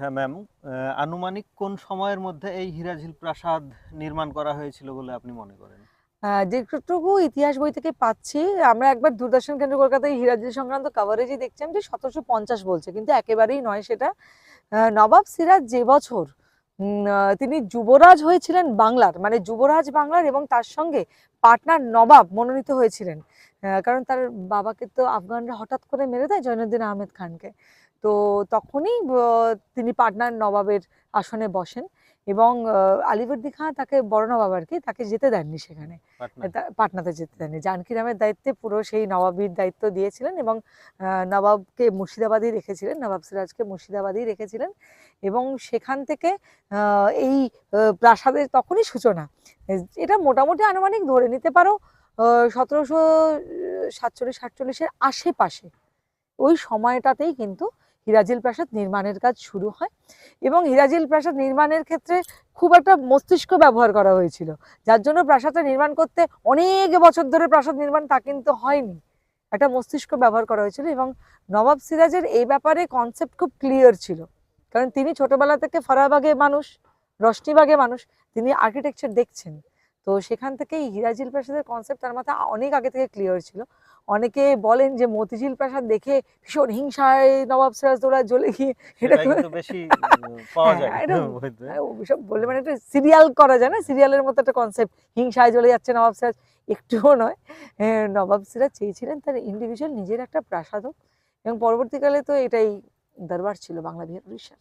হ্যাঁ ম্যাম আনুমানিক কোন সময়ের মধ্যে এই হিরাঝিল প্রাসাদ নির্মাণ করা হয়েছিল বলে আপনি মনে করেন? যেটুকু ইতিহাস বই থেকে পাচ্ছি, আমরা একবার দূরদর্শন কেন্দ্র কলকাতায় হিরাজি সংক্রান্ত কভারেজই দেখছিলাম যে সতেরোশো পঞ্চাশ বলছে, কিন্তু একেবারেই নয় সেটা। নবাব সিরাজ যে বছর তিনি যুবরাজ হয়েছিলেন বাংলার মানে যুবরাজ বাংলার এবং তার সঙ্গে পাটনার নবাব মনোনীত হয়েছিলেন। কারণ তার বাবাকে তো আফগানরা হঠাৎ করে মেরে দেয় জৈনুদ্দিন আহমেদ খানকে। তো তখনই তিনি পাটনার নবাবের আসনে বসেন এবং আলিবর্দী খাঁ তাকে বড় নবাব আর কি তাকে যেতে দেননি সেখানে। পাটনাতে যেতে দেননি। জানকি রামের দায়িত্বে পুরো সেই নবাবির দায়িত্ব দিয়েছিলেন এবং নবাবকে মুর্শিদাবাদেই রেখেছিলেন নবাব সিরাজকে মুর্শিদাবাদেই রেখেছিলেন এবং সেখান থেকে এই প্রাসাদের তখনই সূচনা। এটা মোটামুটি আনুমানিক ধরে নিতে পারো সতেরোশো সাতচল্লিশ সাতচল্লিশের আশেপাশে। ওই সময়টাতেই কিন্তু হিরাজিল প্রাসাদ নির্মাণের কাজ শুরু হয় এবং হিরাজিল প্রাসাদ নির্মাণের ক্ষেত্রে খুব একটা মস্তিষ্ক ব্যবহার করা হয়েছিল। যার জন্য প্রাসাদটা নির্মাণ করতে অনেক বছর ধরে প্রাসাদ নির্মাণ তা কিন্তু হয়নি। একটা মস্তিষ্ক ব্যবহার করা হয়েছিল এবং নবাব সিরাজের এই ব্যাপারে কনসেপ্ট খুব ক্লিয়ার ছিল। কারণ তিনি ছোটবেলা থেকে ফরাবাগে মানুষ রশনিবাগে মানুষ, তিনি আর্কিটেকচার দেখছেন। তো সেখান থেকেই হিরাজিল প্রাসাদের কনসেপ্ট তার মাথায় অনেক আগে থেকে ক্লিয়ার ছিল। অনেকে বলেন যে মতিঝিল প্রাসাদ দেখে ভীষণ হিংসায় নবাব সিরাজদৌল্লা জ্বলে গিয়ে এটা সেটাই বেশি পাওয়া যায় হ্যাঁ, এটা হ্যাঁ, ওসব বললে মানে একটা সিরিয়াল করা যায় না সিরিয়ালের মতো একটা কনসেপ্ট হিংসায় জ্বলে যাচ্ছে নবাব সিরাজ একটুও নয়। হ্যাঁ, নবাব সিরাজ চেয়েছিলেন তার ইন্ডিভিজুয়াল নিজের একটা প্রাসাদ হোক। এবং পরবর্তীকালে তো এটাই দরবার ছিল বাংলা বিহার উড়িষ্যার।